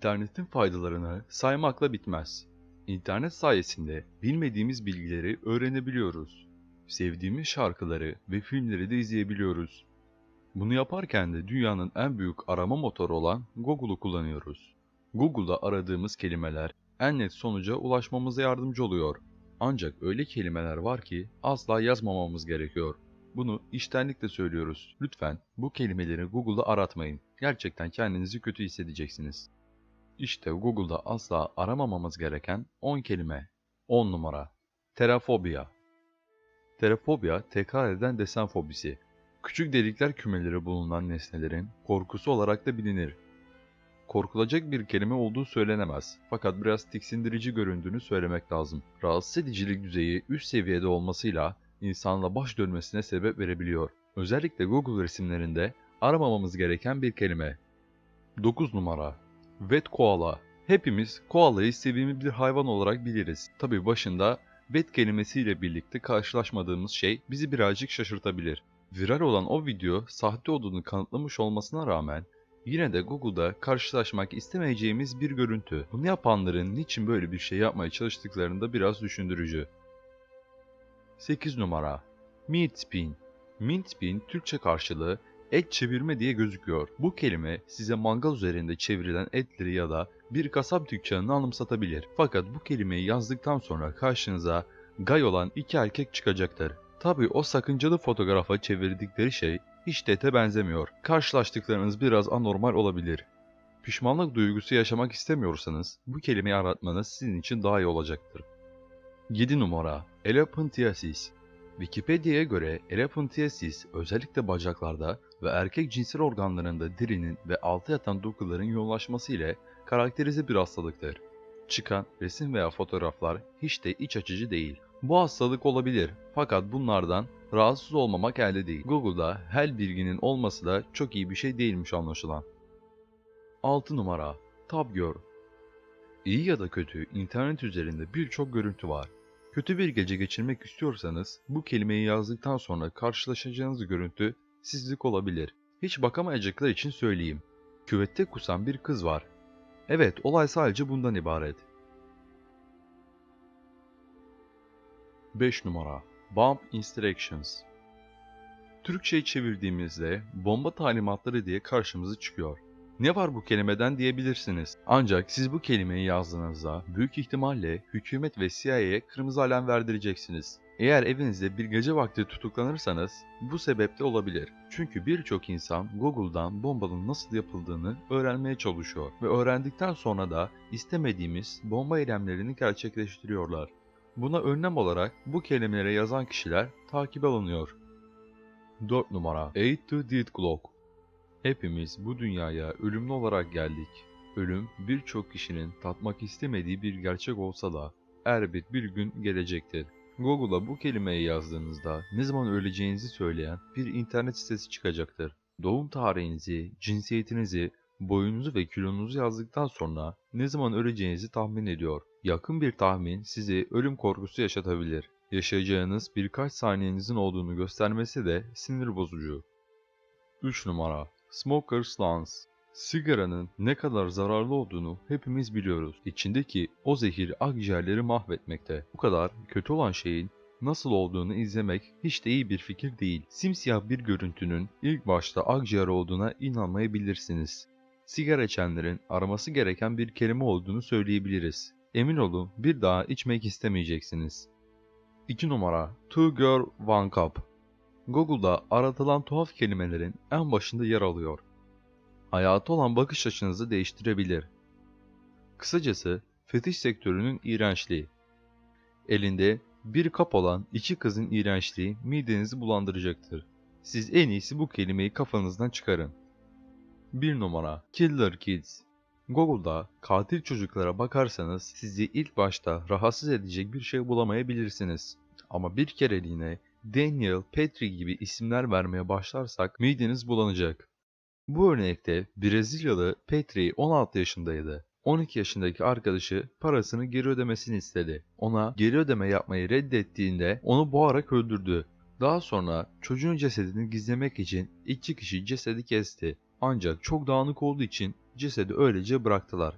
İnternetin faydalarını saymakla bitmez. İnternet sayesinde bilmediğimiz bilgileri öğrenebiliyoruz. Sevdiğimiz şarkıları ve filmleri de izleyebiliyoruz. Bunu yaparken de dünyanın en büyük arama motoru olan Google'u kullanıyoruz. Google'da aradığımız kelimeler en net sonuca ulaşmamıza yardımcı oluyor. Ancak öyle kelimeler var ki asla yazmamamız gerekiyor. Bunu içtenlikle söylüyoruz. Lütfen bu kelimeleri Google'da aratmayın. Gerçekten kendinizi kötü hissedeceksiniz. İşte Google'da asla aramamamız gereken 10 kelime. 10 numara. Terafobia. Terafobia tekrar eden desen fobisi. Küçük delikler kümeleri bulunan nesnelerin korkusu olarak da bilinir. Korkulacak bir kelime olduğu söylenemez. Fakat biraz tiksindirici göründüğünü söylemek lazım. Rahatsız edicilik düzeyi üst seviyede olmasıyla insanla baş dönmesine sebep verebiliyor. Özellikle Google resimlerinde aramamamız gereken bir kelime. 9 numara. Wet koala. Hepimiz koalayı sevimli bir hayvan olarak biliriz. Tabi başında wet kelimesiyle birlikte karşılaşmadığımız şey bizi birazcık şaşırtabilir. Viral olan o video sahte olduğunu kanıtlamış olmasına rağmen yine de Google'da karşılaşmak istemeyeceğimiz bir görüntü. Bunu yapanların niçin böyle bir şey yapmaya çalıştıklarını da biraz düşündürücü. 8 numara Meat Spin Mint Spin Türkçe karşılığı et çevirme diye gözüküyor. Bu kelime size mangal üzerinde çevrilen etleri ya da bir kasap dükkanını anımsatabilir. Fakat bu kelimeyi yazdıktan sonra karşınıza gay olan iki erkek çıkacaktır. Tabi o sakıncalı fotoğrafa çevirdikleri şey hiç de ete benzemiyor. Karşılaştıklarınız biraz anormal olabilir. Pişmanlık duygusu yaşamak istemiyorsanız bu kelimeyi aratmanız sizin için daha iyi olacaktır. 7 numara Elephantiasis Wikipedia'ya göre elephantiasis özellikle bacaklarda ve erkek cinsel organlarında derinin ve alta yatan dokuların yoğunlaşması ile karakterize bir hastalıktır. Çıkan resim veya fotoğraflar hiç de iç açıcı değil. Bu hastalık olabilir fakat bunlardan rahatsız olmamak elde değil. Google'da her bilginin olması da çok iyi bir şey değilmiş anlaşılan. 6 numara Tab Girl İyi ya da kötü internet üzerinde birçok görüntü var. Kötü bir gece geçirmek istiyorsanız bu kelimeyi yazdıktan sonra karşılaşacağınız görüntü sizlik olabilir. Hiç bakamayacaklar için söyleyeyim. Küvette kusan bir kız var. Evet olay sadece bundan ibaret. 5 numara Bomb Instructions Türkçe'ye çevirdiğimizde bomba talimatları diye karşımıza çıkıyor. Ne var bu kelimeden diyebilirsiniz. Ancak siz bu kelimeyi yazdığınızda büyük ihtimalle hükümet ve CIA'ye kırmızı alarm verdireceksiniz. Eğer evinizde bir gece vakti tutuklanırsanız bu sebeple olabilir. Çünkü birçok insan Google'dan bombanın nasıl yapıldığını öğrenmeye çalışıyor ve öğrendikten sonra da istemediğimiz bomba eylemlerini gerçekleştiriyorlar. Buna önlem olarak bu kelimelere yazan kişiler takip alınıyor. 4 numara 8 to Dead Clock Hepimiz bu dünyaya ölümlü olarak geldik. Ölüm birçok kişinin tatmak istemediği bir gerçek olsa da elbet bir gün gelecektir. Google'a bu kelimeyi yazdığınızda ne zaman öleceğinizi söyleyen bir internet sitesi çıkacaktır. Doğum tarihinizi, cinsiyetinizi, boyunuzu ve kilonuzu yazdıktan sonra ne zaman öleceğinizi tahmin ediyor. Yakın bir tahmin sizi ölüm korkusu yaşatabilir. Yaşayacağınız birkaç saniyenizin olduğunu göstermesi de sinir bozucu. 3 numara Smoker's Lungs Sigaranın ne kadar zararlı olduğunu hepimiz biliyoruz. İçindeki o zehir akciğerleri mahvetmekte. Bu kadar kötü olan şeyin nasıl olduğunu izlemek hiç de iyi bir fikir değil. Simsiyah bir görüntünün ilk başta akciğer olduğuna inanmayabilirsiniz. Sigara içenlerin araması gereken bir kelime olduğunu söyleyebiliriz. Emin olun bir daha içmek istemeyeceksiniz. 2 numara Two Girl One Cup Google'da aratılan tuhaf kelimelerin en başında yer alıyor. Hayata olan bakış açınızı değiştirebilir. Kısacası fetiş sektörünün iğrençliği. Elinde bir kap olan iki kızın iğrençliği midenizi bulandıracaktır. Siz en iyisi bu kelimeyi kafanızdan çıkarın. 1 numara Killer Kids Google'da katil çocuklara bakarsanız sizi ilk başta rahatsız edecek bir şey bulamayabilirsiniz. Ama bir kereliğine Daniel, Petri gibi isimler vermeye başlarsak mideniz bulanacak. Bu örnekte Brezilyalı Petri 16 yaşındaydı. 12 yaşındaki arkadaşı parasını geri ödemesini istedi. Ona geri ödeme yapmayı reddettiğinde onu boğarak öldürdü. Daha sonra çocuğun cesedini gizlemek için iki kişi cesedi kesti. Ancak çok dağınık olduğu için cesedi öylece bıraktılar.